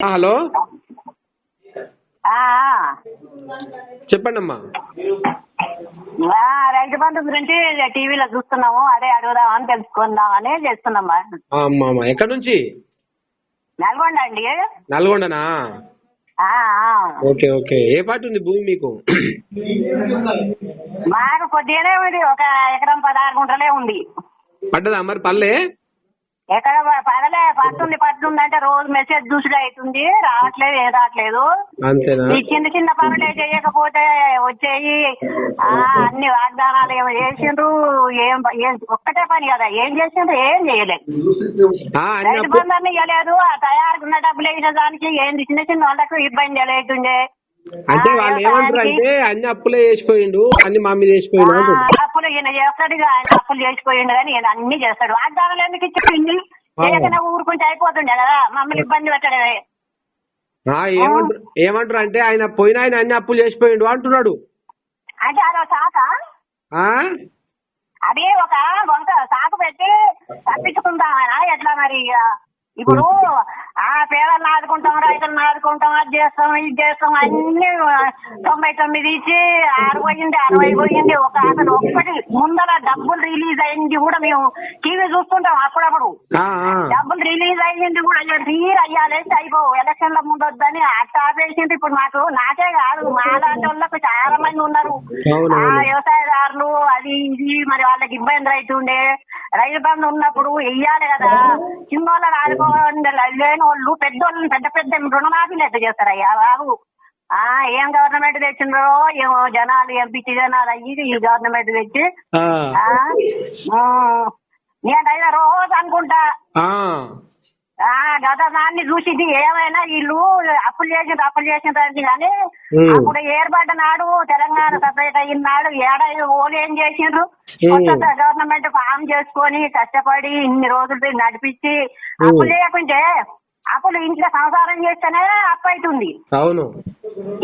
Hello. ఆ, చెప్పండి అమ్మా రైతు బంధు గురించి టీవీలో చూస్తున్నాము అదే అడుగుదామని తెలుసుకుందామని చేస్తున్నామ్మా ఆ, అమ్మా ఎక్కడి నుంచి? నల్గొండ అండి. నల్గొండనా. Okay okay. ఏ పార్టీ ఉంది భూమి మీకు? మాకు కొద్దిగానే ఉంది ఒక ఎకరం పదహారు గుంటలే ఉంది. పడ్డదా మరి పల్లె? ఎక్కడ పడలే పడుతుంది పడుతుంది అంటే రోజు మెసేజ్ చూసుడు అవుతుంది రావట్లేదు ఏం రావట్లేదు. ఈ చిన్న చిన్న పనులే చేయకపోతే వచ్చేయి ఆ, అన్ని వాగ్దానాలు ఏమో చేసిండ్రు ఏం ఏం ఒక్కటే పని కదా ఏం చేసిండ్రు ఏం చేయలేదు రైతు బంధాన్ని ఇవ్వలేదు ఆ తయారుకున్న డబ్బులు వేసిన దానికి ఏంది? చిన్న చిన్న వాళ్ళకు ఇబ్బంది లేకుండే. అంటే వాళ్ళు ఏమంటారు అంటే అన్ని అప్పులే చేసిపోయిండు అన్ని మా మీద చేసిపోయిండు అప్పులు ఈయన చేస్తాడు ఇక ఆయన అప్పులు చేసిపోయిండు కానీ ఈయన అన్ని చేస్తాడు. వాగ్దానాలు ఎందుకు. చేయకుండా ఊరుకుంటే అయిపోతుండే కదా మమ్మల్ని ఇబ్బంది పెట్టడమే. ఆ, ఏమంటారు ఏమంటారు అంటే ఆయన పోయిన ఆయన అన్ని అప్పులు చేసిపోయిండు అంటున్నాడు. అంటే అదో ఆ? అది ఒక వంక సాకు పెట్టి తప్పించుకుంటామా ఎట్లా మరి ఇక? ఇప్పుడు ఆదుకుంటాం అది చేస్తాం ఇది చేస్తాం అన్ని తొంభై తొమ్మిది ఇచ్చి పోయింది అరవై పోయింది ఒక అసలు ఒక్కటి ముందర డబ్బులు రిలీజ్ అయింది కూడా మేము టీవీ చూస్తుంటాం అప్పుడప్పుడు. డబ్బులు రిలీజ్ తీరు అయ్యాలేసి అయిపోవు ఎలక్షన్ల ముందు వద్దని అట్ట ఆపేసింది ఇప్పుడు మాకు నాకే కాదు. మా లాంటి వాళ్ళకు చాలా మంది ఉన్నారు ఆ. వ్యవసాయదారులు అది ఇది మరి వాళ్ళకి ఇబ్బంది అవుతుండే. రైతు బంధు ఉన్నప్పుడు వెయ్యాలి కదా. చిన్నోళ్ళని ఆదుకోండి లేని వాళ్ళు పెద్దోళ్ళని పెద్ద పెద్ద రుణమాఫీలు ఎట్లా చేస్తారయ్యా బాబు. ఆ ఏం గవర్నమెంట్ తెచ్చిండ్రో ఏమో జనాలు ఎంపీ జనాలు అయ్యి ఈ గవర్నమెంట్ తెచ్చి నేనైనా రోజు అనుకుంటా. గత దాన్ని చూసింది. ఏమైనా వీళ్ళు అప్పులు చేసిండ్రు అప్పులు చేసిండ్రు కానీ. అప్పుడు ఏర్పడ్డ నాడు తెలంగాణ సపరేట్ అయిన నాడు ఏడాది ఓలు ఏం చేసిండ్రు? గవర్నమెంట్ ఫామ్ చేసుకొని కష్టపడి ఇన్ని రోజులు నడిపించి అప్పులు చేయకుంటే అప్పులు ఇంట్లో సంసారం చేస్తేనే అప్పు అవుతుంది అవును.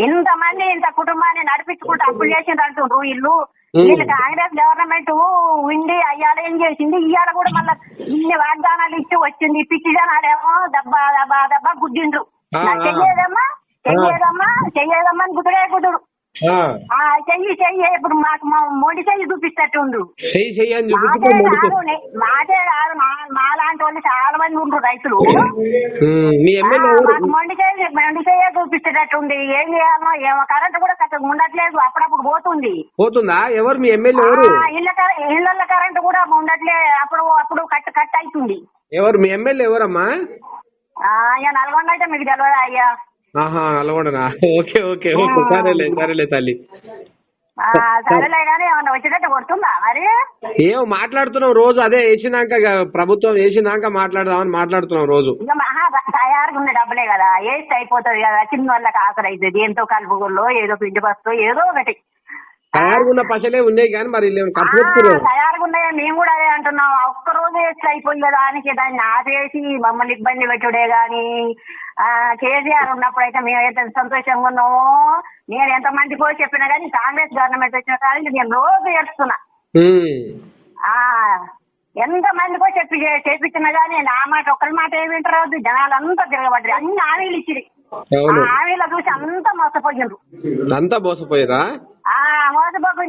ఇంతమంది ఇంత కుటుంబాన్ని నడిపించుకుంటూ అప్పులు చేసిండ్రు అంటుండ్రు వీళ్ళు ఉమ్. వీళ్ళు కాంగ్రెస్ గవర్నమెంట్ ఉండి అయ్యాల ఏం చేసింది ఇవాళ కూడా మళ్ళీ ఇన్ని వాగ్దానాలు ఇచ్చి వచ్చింది పిచ్చి జనాలేమో దబ్బా దబ్బా దబ్బా ఆ. చెయ్యేదమ్మా చెయ్యేదమ్మా చెయ్యేదమ్మా అని. ఆ చెయ్యి చెయ్యి ఇప్పుడు మాకు మా మొండి చెయ్యి చూపిస్తట్టుండు. చెయ్యి చెయ్యి అని మాదే కాదు మా లాంటి వాళ్ళు చాలా మంది ఉండ్రు రైతులు. మీ మొండి చెయ్యి మొండి చెయ్యే చూపిస్తేటట్టుంది ఏం చేయాలో ఏమో కరెంట్ కూడా ఉండట్లేదు. అప్పుడప్పుడు పోతుంది. పోతుందా? ఎవరు మీ ఎమ్మెల్యే ఇళ్ళ ఇళ్ళ కరెంట్ కూడా ఉండట్లే. అప్పుడు అప్పుడు కట్ కట్ అవుతుంది ఎవరు? మీ ఎమ్మెల్యే ఎవరమ్మా? ఇక నల్గొండ అయితే మీకు తెలియదా అయ్యా? ఆహా అలవాడనా ఓకే ఓకే ఓకే. సరేలే సరేలే తల్లి. సరేలే కానీ ఏమన్నా వచ్చేటట్టు కొడుతుందా మరి? ఏమో మాట్లాడుతున్నాం రోజు అదే వేసినాక ప్రభుత్వం వేసినాక మాట్లాడదామని మాట్లాడుతున్నాం రోజు. తయారుగా ఉన్న డబ్బులే కదా. వేస్ట్ అయిపోతుంది కదా. చిన్న వాళ్ళకి ఆసర అవుతుంది ఎంతో కలుపుగుల్లో ఏదో పిండి బస్తో ఏదో ఒకటి. తయారుగా ఉన్న పశలే ఉన్నాయి కానీ మరి వీళ్ళు ఉన్నాయి? మేము కూడా అదే అంటున్నాం. ఒక్క రోజు వేస్ట్ అయిపోయింది దానికి దాన్ని ఆపేసి మమ్మల్ని ఇబ్బంది పెట్టుడే గాని కేసీఆర్ ఉన్నప్పుడు అయితే మేము అయితే సంతోషంగా ఉన్నామో నేను ఎంత మందికో చెప్పినా కానీ కాంగ్రెస్ గవర్నమెంట్ వచ్చిన కానీ నేను రోజు ఏడుస్తున్నా. ఎంత మందికో చెప్పి చేపించినా కానీ నా మాట ఒక్కరి మాట ఏమి వింటారు జనాలంతా తిరగబడ్డారు. అన్ని హామీలు ఇచ్చిరి ఆ అవును హామీలు చూసి అంతా మోసపోయిండ్రు అంతా మోసపోయారా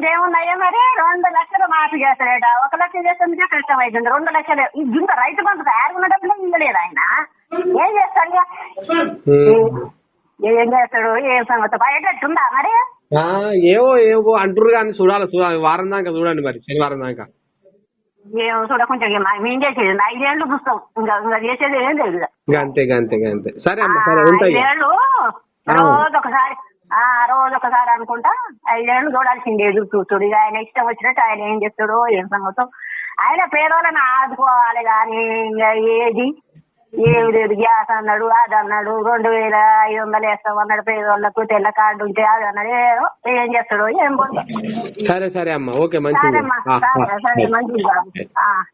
ఏమున్నాయో మరి? రెండు లక్షలు మాఫీ చేస్తాడట. ఒక లక్ష చేస్తుందికే కష్టం అవుతుంది రెండు లక్షలు. ఈ ఇంత రైతు బంధు తయారుకున్న డబ్బులు ఇవ్వలేదు ఆయన? ఏం చేస్తాడు. ఏం చేస్తాడు? ఏం సంగతి? బయటట్టుందా మరి? ఏవో ఏవో అంటుర్రు కానీ చూడాలి. చూడాలి వారం దాకా చూడండి మరి. శనివారం దాకా. ఏం మా- మేము చేసేది ఐదేళ్ళు చూస్తాం ఇంకా ఇంకా చేసేది ఏం లేదు అంతే అంతే అంతే. సరే అమ్మ సరే ఉంటాయి ఇక. ఐదేళ్ళు రోజు ఒకసారి ఆ రోజు ఒకసారి అనుకుంటా ఐదేళ్ళు చూడాల్సిందే ఎదురు చూస్తుడు. ఇక ఆయన ఇష్టం వచ్చినట్టు ఆయన ఏం చేస్తాడో ఏం సంగతో. ఆయన పేదోళ్ళని ఆదుకోవాలి కానీ ఇంకా ఏది? ఏమి లేదు. గ్యాస్ అన్నాడు అది అన్నాడు రెండు వేల ఐదు వందలు వేస్తాం అన్నాడు పేదోళ్ళకు తెల్ల కార్డు ఉంటే అది అన్నాడు. ఏదో ఏం చేస్తాడో ఏం పోతాడు సరే సరే అమ్మ. ఓకే మంచిది. సరే మంచిది బాబు.